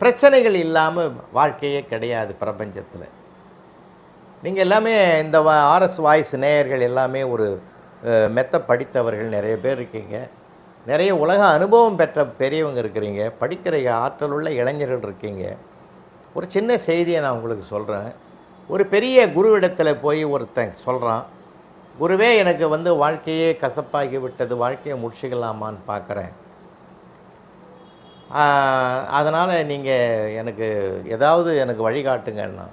பிரச்சனைகள் இல்லாமல் வாழ்க்கையே கிடையாது பிரபஞ்சத்தில். நீங்கள் எல்லாமே இந்த ஆர்எஸ் வாய்ஸ் நேயர்கள் எல்லாமே ஒரு மெத்த படித்தவர்கள் நிறைய பேர் இருக்கீங்க. நிறைய உலக அனுபவம் பெற்ற பெரியவங்க இருக்கிறீங்க. படிக்கிற ஆற்றலுள்ள இளைஞர்கள் இருக்கீங்க. ஒரு சின்ன செய்தியை நான் உங்களுக்கு சொல்கிறேன் ஒரு பெரிய குருவிடத்தில் போய் ஒருத்தன் சொல்கிறான் குருவே எனக்கு வந்து வாழ்க்கையே கசப்பாகி விட்டது வாழ்க்கையை முடிச்சுக்கலாமான்னு பார்க்குறேன் அதனால் நீங்கள் எனக்கு ஏதாவது எனக்கு வழிகாட்டுங்கன்னா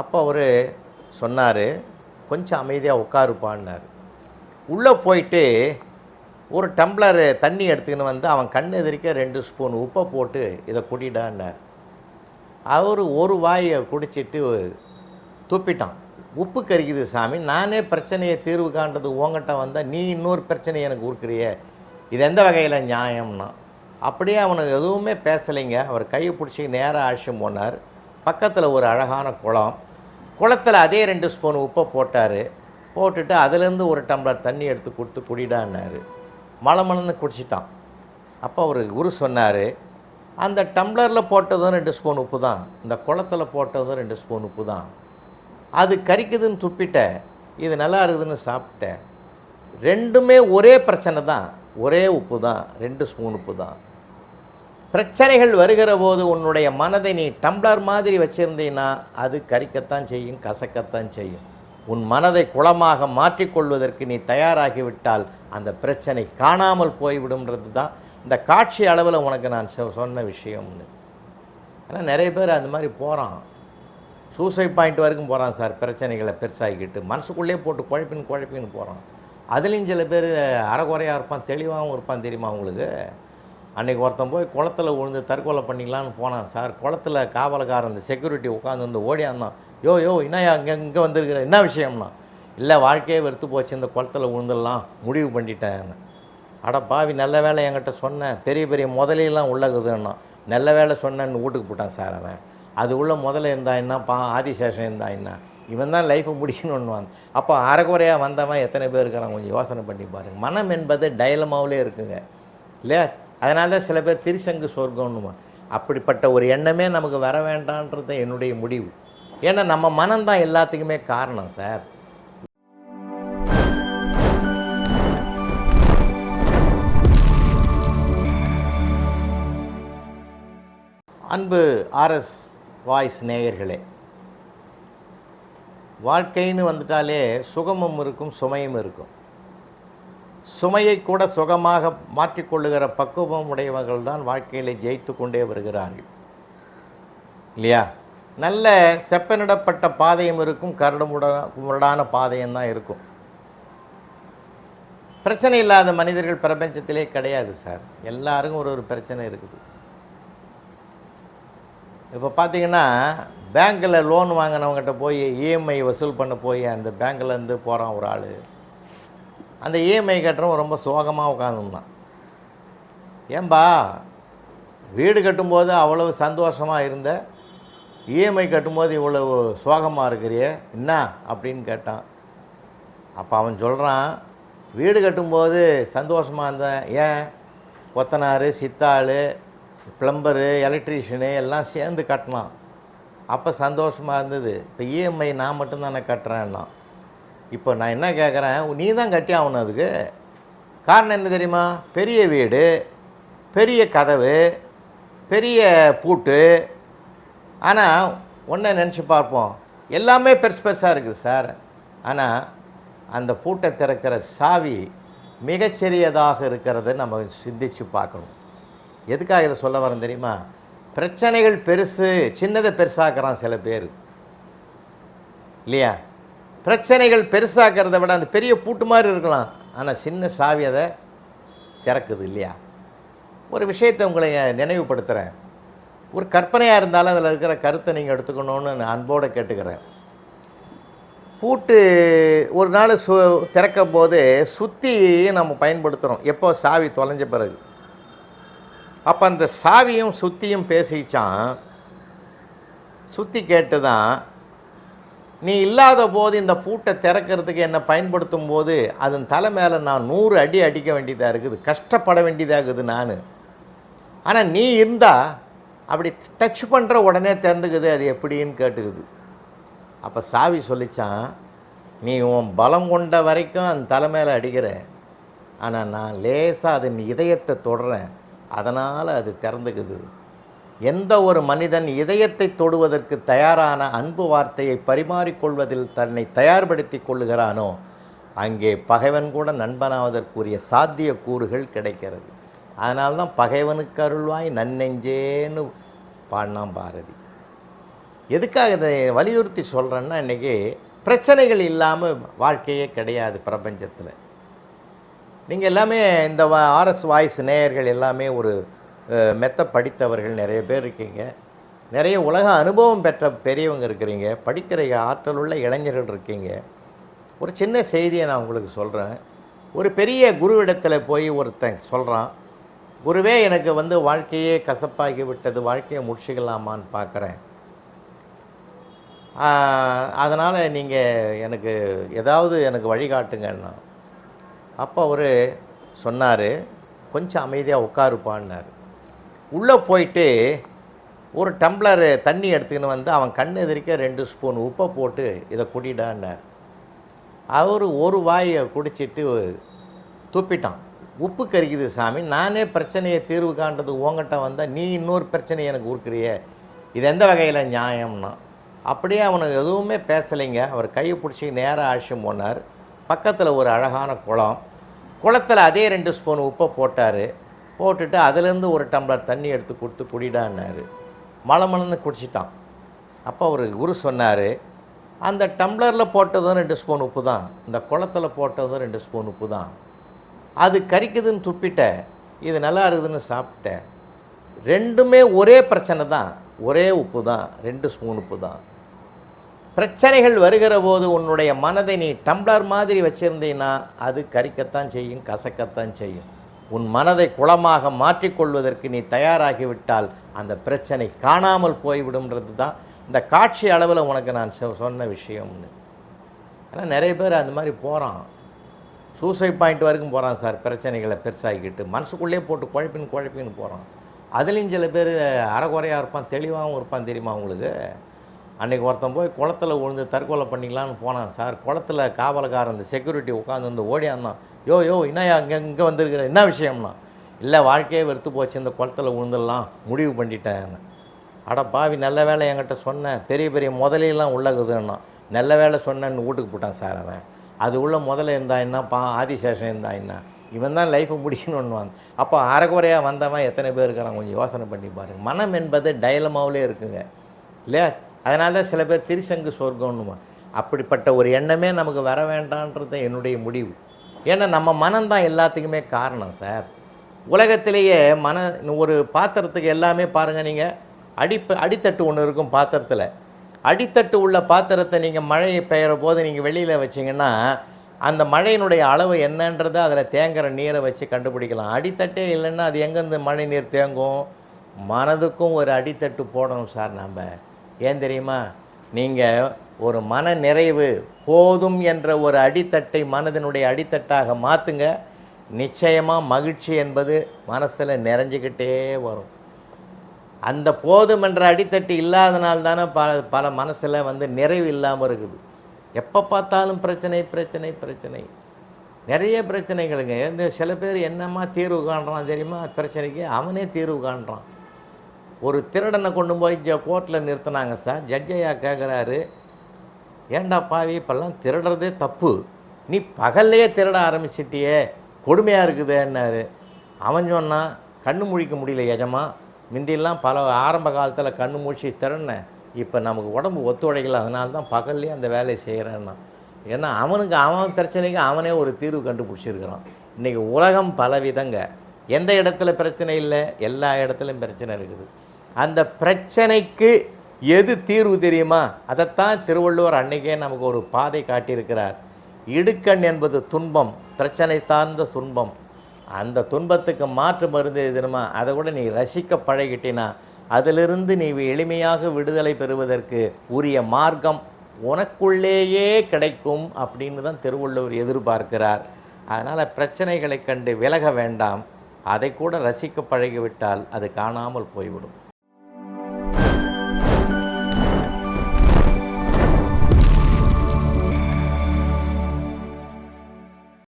அப்போ அவர் சொன்னார் கொஞ்சம் அமைதியாக உட்காருப்பான்னார். உள்ளே போயிட்டு ஒரு டம்ளர் தண்ணி எடுத்துக்கின்னு வந்து அவன் கண் எதிரிக்க ரெண்டு ஸ்பூன் உப்பை போட்டு இதை குடிடான்னார். அவர் ஒரு வாயை குடிச்சிட்டு துப்பிட்டான். உப்பு கறிக்குது சாமி நானே பிரச்சனையை தீர்வு காண்றது உங்ககிட்ட வந்தால் நீ இன்னொரு பிரச்சனையை எனக்கு கொடுக்குறிய இது எந்த வகையில் நியாயம்னா? அப்படியே அவனுக்கு எதுவுமே பேசலைங்க. அவர் கையை பிடிச்சி நேராக அழைச்சிட்டு போனார். பக்கத்தில் ஒரு அழகான குளம். குளத்தில் அதே ரெண்டு ஸ்பூன் உப்பை போட்டார். போட்டுட்டு அதுலேருந்து ஒரு டம்ளர் தண்ணி எடுத்து கொடுத்து குடிடான்னாரு. மலமலன்னு குடிச்சிட்டான். அப்போ அவர் குரு சொன்னார் அந்த டம்ளரில் போட்டதும் ரெண்டு ஸ்பூன் உப்பு தான் இந்த குளத்தில் போட்டதும் ரெண்டு ஸ்பூன் உப்பு தான் அது கரிக்குதுன்னு துப்பிட்ட. இது நல்லா இருக்குதுன்னு சாப்பிட்டேன் ரெண்டுமே ஒரே பிரச்சனை தான். ஒரே உப்பு தான் ரெண்டு ஸ்பூன் உப்பு தான் பிரச்சனைகள் வருகிற போது உன்னுடைய மனதை நீ டம்ளர் மாதிரி வச்சுருந்தீன்னா அது கரிக்கத்தான் செய்யும் கசக்கத்தான் செய்யும். உன் மனதை குளமாக மாற்றிக்கொள்வதற்கு நீ தயாராகிவிட்டால் அந்த பிரச்சனை காணாமல் போய்விடும்ன்றது தான் இந்த காட்சி அளவில் உனக்கு நான் சொ- சொன்ன விஷயம்னு. ஆனால் நிறைய பேர் அந்த மாதிரி போகிறான் சூசைட் பாயிண்ட் வரைக்கும் போகிறான் சார் பிரச்சனைகளை பெருசாகிக்கிட்டு மனசுக்குள்ளே போட்டு குழப்பின்னு குழப்பின்னு போகிறான் அதுலேயும் சில பேர் அறகுறையாக இருப்பான் தெளிவாகவும் இருப்பான் தெரியுமா உங்களுக்கு? அன்றைக்கி ஒருத்தன் போய் குளத்துல விழுந்து தற்கொலை பண்ணிக்கலான்னு போனான் சார். குளத்துல காவலக்காரன் அந்த செக்யூரிட்டி உட்காந்து வந்து ஓடியாந்தான். யோ யோ என்னையா இங்கே இங்கே வந்திருக்கிற? என்ன விஷயம்னா இல்லை வாழ்க்கையே வெறுத்து போச்சு இந்த குளத்துல விழுந்துடலாம் முடிவு பண்ணிட்டேன் அட பாவி நல்ல வேலை என்கிட்ட சொன்னேன். பெரிய பெரிய முதலையெல்லாம் உள்ளகுதுன்னா நல்ல வேலை சொன்னேன்னு வீட்டுக்கு போட்டான் சார் அவன். அது உள்ள முதல்ல இருந்தா என்ன? பா ஆதிசேஷன் இருந்தா என்ன? இவன் தான் லைஃப்பை முடிக்கணும்னு வந்து அப்போ அரைக்குறையாக வந்தவன் எத்தனை பேர் இருக்கிறான்? கொஞ்சம் யோசனை பண்ணி பாருங்க. மனம் என்பது டைலமாவிலே இருக்குங்க. இல்லையா? அதனால தான் சில பேர் திருசங்கு சொர்க்கம்னுமா அப்படிப்பட்ட ஒரு எண்ணமே நமக்கு வர வேண்டான்றது என்னுடைய முடிவு. ஏன்னா நம்ம மனம்தான் எல்லாத்துக்குமே காரணம் சார். அன்பு ஆர்எஸ் வாய்ஸ் நேயர்களே வாழ்க்கைன்னு வந்துட்டாலே சுகமும் இருக்கும் சுமையும் இருக்கும். சுமையை கூட சுகமாக மாற்றிக்கொள்ளுகிற பக்குவம் உடையவர்கள் தான் வாழ்க்கையில் ஜெயித்து கொண்டே வருகிறார்கள். இல்லையா? நல்ல செப்பனிடப்பட்ட பாதையும் இருக்கும் கரடுமுரடான முரடான பாதையும் தான் இருக்கும். பிரச்சனை இல்லாத மனிதர்கள் பிரபஞ்சத்திலே கிடையாது சார். எல்லாருக்கும் ஒரு ஒரு பிரச்சனை இருக்குது. இப்போ பார்த்தீங்கன்னா பேங்க்கில் லோன் வாங்கினவங்ககிட்ட போய் இஎம்ஐ வசூல் பண்ண போய் அந்த பேங்க்லேருந்து போகிறான் ஒரு ஆள். அந்த இஎம்ஐ கட்டுறவன் ரொம்ப சோகமாக உட்காந்துருந்தான் ஏன்பா வீடு கட்டும்போது அவ்வளவு சந்தோஷமாக இருந்த இஎம்ஐ கட்டும்போது இவ்வளவு சோகமாக இருக்கிறியே என்ன அப்படின்னு கேட்டான். அப்போ அவன் சொல்கிறான் வீடு கட்டும்போது சந்தோஷமாக இருந்தேன். ஏன்? கொத்தனார் சித்தாள் ப்ளம்பரு எலக்ட்ரீஷியனு எல்லாம் சேர்ந்து கட்டினான். அப்போ சந்தோஷமாக இருந்தது. இப்போ இஎம்ஐ நான் மட்டும்தானே கட்டுறேன்னா. இப்போ நான் என்ன கேட்குறேன் நீ தான் கட்டி ஆகணும் அதுக்கு. காரணம் என்ன தெரியுமா? பெரிய வீடு பெரிய கதவு பெரிய பூட்டு. ஆனால் ஒன்றை நினச்சி பார்ப்போம். எல்லாமே பெருசு பெருசாக இருக்குது சார். ஆனால் அந்த பூட்டை திறக்கிற சாவி மிகச்சிறியதாக இருக்கிறத நம்ம சிந்திச்சு பார்க்கணும். எதுக்காக இதை சொல்ல வரேன் தெரியுமா? பிரச்சனைகள் பெருசு சின்னதை பெருசாக்குறான் சில பேர். இல்லையா? பிரச்சனைகள் பெருசாக்கிறத விட அந்த பெரிய பூட்டு மாதிரி இருக்கலாம். ஆனால் சின்ன சாவி அதை திறக்குது இல்லையா? ஒரு விஷயத்தை உங்களை நினைவுபடுத்துகிறேன் ஒரு கற்பனையாக இருந்தாலும் அதில் இருக்கிற கருத்தை நீங்கள் எடுத்துக்கணும்னு நான் அன்போடு கேட்டுக்கிறேன். பூட்டு ஒரு நாள் சு திறக்கும் போது சுத்தி நம்ம பயன்படுத்துகிறோம் எப்போ? சாவி தொலைஞ்ச பிறகு. அப்போ அந்த சாவியும் சுத்தியும் பேசிச்சான். சுற்றி கேட்டு தான் நீ இல்லாத போது இந்த பூட்டை திறக்கிறதுக்கு என்னை பயன்படுத்தும் போது அதன் தலை மேலே நான் நூறு அடி அடிக்க வேண்டியதாக இருக்குது கஷ்டப்பட வேண்டியதாக இருக்குது நான். ஆனால் நீ இருந்தால் அப்படி டச் பண்ணுற உடனே திறந்துக்குது அது எப்படின்னு கேட்டுக்குது. அப்போ சாவி சொல்லிச்சான் நீ உன் பலம் கொண்ட வரைக்கும் அந்த தலை மேலே அடிக்கிற. ஆனால் நான் லேசாக அதன் இதயத்தை தொடுறேன். அதனால் அது திறந்துக்குது. எந்த ஒரு மனிதன் இதயத்தை தொடுவதற்கு தயாரான அன்பு வார்த்தையை பரிமாறிக்கொள்வதில் தன்னை தயார்படுத்தி கொள்ளுகிறானோ அங்கே பகைவன் கூட நண்பனாவதற்குரிய சாத்திய கூறுகள் கிடைக்கிறது. அதனால தான் பகைவனுக்கு அருள்வாய் நன்னெஞ்சேன்னு பாடினான் பாரதி. எதுக்காக இதை வலியுறுத்தி சொல்கிறேன்னா இன்றைக்கி பிரச்சனைகள் இல்லாமல் வாழ்க்கையே கிடையாது பிரபஞ்சத்தில். நீங்கள் எல்லாமே இந்த ஆர்எஸ் வாய்ஸ் நேயர்கள் எல்லாமே ஒரு மெத்த படித்தவர்கள் நிறைய பேர் இருக்கீங்க. நிறைய உலக அனுபவம் பெற்ற பெரியவங்க இருக்கிறீங்க. படிக்கிற ஆற்றலுள்ள இளைஞர்கள் இருக்கீங்க. ஒரு சின்ன செய்தியை நான் உங்களுக்கு சொல்கிறேன் ஒரு பெரிய குருவிடத்தில் போய் ஒருத்தன் சொல்கிறான் குருவே எனக்கு வந்து வாழ்க்கையே கசப்பாகி விட்டது. வாழ்க்கையை முடிச்சுக்கலாமான்னு பார்க்குறேன் அதனால் நீங்கள் எனக்கு ஏதாவது எனக்கு வழிகாட்டுங்கன்னா அப்போ அவர் சொன்னார் கொஞ்சம் அமைதியாக உட்காருப்பான்னார். உள்ளே போயிட்டு ஒரு டம்ளர் தண்ணி எடுத்துக்கின்னு வந்து அவன் கண் எதிரிக்க ரெண்டு ஸ்பூன் உப்பை போட்டு இதை குடிடான்னார். அவர் ஒரு வாயை குடிச்சிட்டு துப்பிட்டான். உப்பு கறிக்குது சாமி நானே பிரச்சனையை தீர்வு காண்றது உங்ககிட்ட வந்தால் நீ இன்னொரு பிரச்சனையை எனக்கு கொடுக்குறிய இது எந்த வகையில் நியாயம்னா? அப்படியே அவனுக்கு எதுவுமே பேசலைங்க. அவர் கையை பிடிச்சி நேராக அழைச்சிட்டு போனார். பக்கத்தில் ஒரு அழகான குளம். குளத்தில் அதே ரெண்டு ஸ்பூன் உப்பை போட்டார். போட்டுட்டு அதுலேருந்து ஒரு டம்ளர் தண்ணி எடுத்து கொடுத்து குடிடான்னாரு. மலமலன்னு குடிச்சிட்டான். அப்போ அவர் குரு சொன்னார் அந்த டம்ளரில் போட்டதும் ரெண்டு ஸ்பூன் உப்பு தான் இந்த குளத்தில் போட்டதும் ரெண்டு ஸ்பூன் உப்பு தான் அது கரிக்குதுன்னு துப்பிட்ட இது நல்லா இருக்குதுன்னு சாப்பிட்டேன் ரெண்டுமே ஒரே பிரச்சனை தான். ஒரே உப்பு தான் ரெண்டு ஸ்பூன் உப்பு தான் பிரச்சனைகள் வருகிற போது உன்னுடைய மனதை நீ டம்ளர் மாதிரி வச்சுருந்தீங்கன்னா அது கரிக்கத்தான் செய்யும் கசக்கத்தான் செய்யும். உன் மனதை குளமாக மாற்றிக்கொள்வதற்கு நீ தயாராகிவிட்டால் அந்த பிரச்சனை காணாமல் போய்விடும்ன்றது தான் இந்த காட்சி அளவில் உனக்கு நான் சொ- சொன்ன விஷயம்னு. ஏன்னா நிறைய பேர் அந்த மாதிரி போகிறான் சூசைட் பாயிண்ட் வரைக்கும் போகிறான் சார் பிரச்சனைகளை பெருசாகிக்கிட்டு மனசுக்குள்ளேயே போட்டு குழப்பின்னு குழப்பின்னு போகிறான் அதுலேயும் சில பேர் அறகுறையாக இருப்பான் தெளிவாகவும் இருப்பான் தெரியுமா உங்களுக்கு? அன்றைக்கி ஒருத்தன் போய் குளத்துல விழுந்து தற்கொலை பண்ணிக்கலான்னு போனான் சார். குளத்துல காவலக்காரன் இந்த செக்யூரிட்டி உட்காந்து வந்து ஓடியாந்தான் யோ யோ என்னையா இங்கே இங்கே வந்திருக்கிற? என்ன விஷயம்னா? இல்லை வாழ்க்கையே வெறுத்து போச்சு. இந்த குளத்துல விழுந்துடலாம். முடிவு பண்ணிட்டேன். அட பாவி நல்ல வேலை என்கிட்ட சொன்னேன் பெரிய பெரிய முதலையெல்லாம் உள்ளகுதுன்னா. நல்ல வேலை சொன்னேன்னு வீட்டுக்கு போட்டான் சார் அவன். அது உள்ள முதல்ல இருந்தா என்ன? பா ஆதிசேஷன் இருந்தா என்ன? இவன் தான் லைஃப்பை முடிக்கணும்னுவாங்க அப்போ அரைக்குறையாக வந்தவன் எத்தனை பேர் இருக்கிறான் கொஞ்சம் யோசனை பண்ணி பாருங்க. மனம் என்பது டைலமாவிலே இருக்குங்க. இல்லையா? அதனால தான் சில பேர் திருசங்கு சொர்க்கம்னுமா அப்படிப்பட்ட ஒரு எண்ணமே நமக்கு வர வேண்டான்றது என்னுடைய முடிவு. ஏன்னா நம்ம மனம்தான் எல்லாத்துக்குமே காரணம் சார். உலகத்திலேயே மன ஒரு பாத்திரத்துக்கு எல்லாமே பாருங்கள் நீங்கள் அடிப்பு அடித்தட்டு ஒன்று இருக்கும் பாத்திரத்தில். அடித்தட்டு உள்ள பாத்திரத்தை நீங்கள் மழையை பெய்கிற போது நீங்கள் வெளியில் வச்சிங்கன்னா அந்த மழையினுடைய அளவு என்னன்றதை அதில் தேங்குற நீரை வச்சு கண்டுபிடிக்கலாம். அடித்தட்டே இல்லைன்னா அது எங்கேருந்து மழை நீர் தேங்கும்? மனதுக்கும் ஒரு அடித்தட்டு போடணும் சார் நாம். ஏன் தெரியுமா? நீங்கள் ஒரு மன நிறைவு போதும் என்ற ஒரு அடித்தட்டை மனதினுடைய அடித்தட்டாக மாற்றுங்க நிச்சயமாக மகிழ்ச்சி என்பது மனசில் நிறைஞ்சிக்கிட்டே வரும். அந்த போதும் என்ற அடித்தட்டு இல்லாதனால் தானே பல பல மனசில் வந்து நிறைவு இல்லாமல் இருக்குது. எப்போ பார்த்தாலும் பிரச்சனை பிரச்சனை பிரச்சனை. நிறைய பிரச்சனைகளுங்க இந்த சில பேர் என்னம்மா தீர்வு காண்றான் தெரியுமா? பிரச்சனைக்கு அவனே தீர்வு காண்றான். ஒரு திருடனை கொண்டு போய் ஜ கோர்ட்டில் நிறுத்தினாங்க சார். ஜட்ஜையா கேட்குறாரு ஏண்டா பாவி இப்போல்லாம் திருடுறதே தப்பு. நீ பகல்லையே திருட ஆரம்பிச்சிட்டியே கொடுமையாக இருக்குதேன்னாரு அவன் சொன்னான் கண்ணு முழிக்க முடியல எஜமா. முந்தியெல்லாம் பல ஆரம்ப காலத்தில் கண்ணு முழிச்சு திறனேன் இப்போ நமக்கு உடம்பு ஒத்துழைக்கல அதனால தான் பகல்லையே அந்த வேலையை செய்கிறேன்னா ஏன்னா அவனுக்கு அவன் பிரச்சனைக்கு அவனே ஒரு தீர்வு கண்டுபிடிச்சிருக்கிறான். இன்றைக்கி உலகம் பல விதங்க எந்த இடத்துல பிரச்சனை இல்லை? எல்லா இடத்துலையும் பிரச்சனை இருக்குது. அந்த பிரச்சனைக்கு எது தீர்வு தெரியுமா? அதைத்தான் திருவள்ளுவர் அன்னைக்கே நமக்கு ஒரு பாதை காட்டியிருக்கிறார். இடுக்கண் என்பது துன்பம் பிரச்சனை சார்ந்த துன்பம். அந்த துன்பத்துக்கு மாற்று மருந்து எது அதை கூட நீ ரசிக்க பழகிட்டினா அதிலிருந்து நீ எளிமையாக விடுதலை பெறுவதற்கு உரிய மார்க்கம் உனக்குள்ளேயே கிடைக்கும் அப்படின்னு தான் திருவள்ளுவர் எதிர்பார்க்கிறார். அதனால் பிரச்சனைகளை கண்டு விலக வேண்டாம். அதை கூட ரசிக்க பழகிவிட்டால் அது காணாமல் போய்விடும்.